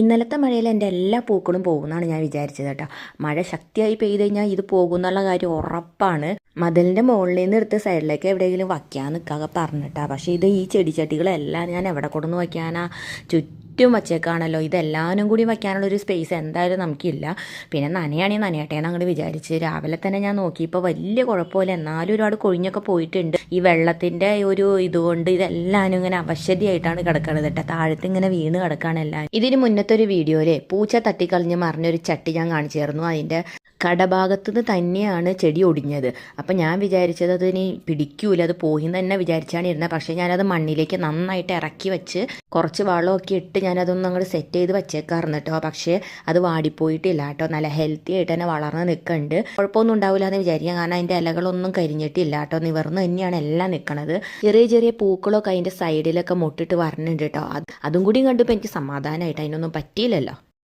ഇന്നലത്തെ മഴയിൽ എന്റെ എല്ലാ പൂക്കളും പോകുമെന്നാണ് ഞാൻ വിചാരിച്ചത് കേട്ടോ. മഴ ശക്തിയായി പെയ്തു കഴിഞ്ഞാൽ ഇത് പോകും എന്നുള്ള കാര്യം ഉറപ്പാണ്. മതിലിന്റെ മുകളിൽ നിന്ന് എടുത്ത് സൈഡിലേക്ക് എവിടെയെങ്കിലും വയ്ക്കാൻ നിൽക്കാതെ പറഞ്ഞിട്ടാ. പക്ഷേ ഇത് ഈ ചെടിച്ചട്ടികളെല്ലാം ഞാൻ എവിടെ കൊണ്ടുവന്ന് വയ്ക്കാനാ? ചുറ്റും വച്ചേക്കാണല്ലോ. ഇതെല്ലാവരും കൂടി വയ്ക്കാനുള്ള ഒരു സ്പേസ് എന്തായാലും നമുക്കില്ല. പിന്നെ നനയാണെങ്കിൽ നനയട്ടെ എന്ന് അങ്ങോട്ട് വിചാരിച്ച്. രാവിലെ തന്നെ ഞാൻ നോക്കി ഇപ്പോൾ വലിയ കുഴപ്പമില്ല. എന്നാലും ഒരുപാട് കൊഴിഞ്ഞൊക്കെ പോയിട്ടുണ്ട്. ഈ വെള്ളത്തിന്റെ ഒരു ഇതുകൊണ്ട് ഇതെല്ലാവരും ഇങ്ങനെ അവശതിയായിട്ടാണ് കിടക്കുന്നത് കേട്ടോ. താഴത്ത് ഇങ്ങനെ വീണ് കിടക്കുകയാണ് എല്ലാവരും ഇതിന് മുന്നത്തെ ഒരു വീഡിയോയിലെ പൂച്ച തട്ടിക്കളഞ്ഞ് മറിഞ്ഞൊരു ചട്ടി ഞാൻ കാണിച്ചു തരുന്നു. അതിന്റെ കടഭാഗത്ത് നിന്ന് തന്നെയാണ് ചെടി ഒടിഞ്ഞത്. അപ്പം ഞാൻ വിചാരിച്ചത് അത് ഇനി പിടിക്കൂല അത് പോയി തന്നെ വിചാരിച്ചാണ് ഇരുന്നത്. പക്ഷേ ഞാനത് മണ്ണിലേക്ക് നന്നായിട്ട് ഇറക്കി വെച്ച് കുറച്ച് വളമൊക്കെ ഇട്ട് ഞാനതൊന്നും അങ്ങോട്ട് സെറ്റ് ചെയ്ത് വെച്ചേക്കാറുണ്ട് കേട്ടോ. പക്ഷേ അത് വാടിപ്പോയിട്ടില്ല കേട്ടോ. നല്ല ഹെൽത്തി ആയിട്ട് തന്നെ വളർന്ന് നിൽക്കുന്നുണ്ട് കുഴപ്പമൊന്നും ഉണ്ടാവില്ല എന്ന് വിചാരിക്കാം കാരണം അതിന്റെ ഇലകളൊന്നും കരിഞ്ഞിട്ടില്ല കേട്ടോ. നിവർന്ന് തന്നെയാണ് എല്ലാം നിൽക്കുന്നത് ചെറിയ ചെറിയ പൂക്കളൊക്കെ അതിന്റെ സൈഡിലൊക്കെ മുട്ടിട്ട് വരണുണ്ട് കേട്ടോ. അതും കൂടി കണ്ടപ്പോൾ എനിക്ക് സമാധാനമായിട്ട് അതിനൊന്നും പറ്റിയില്ലല്ലോ.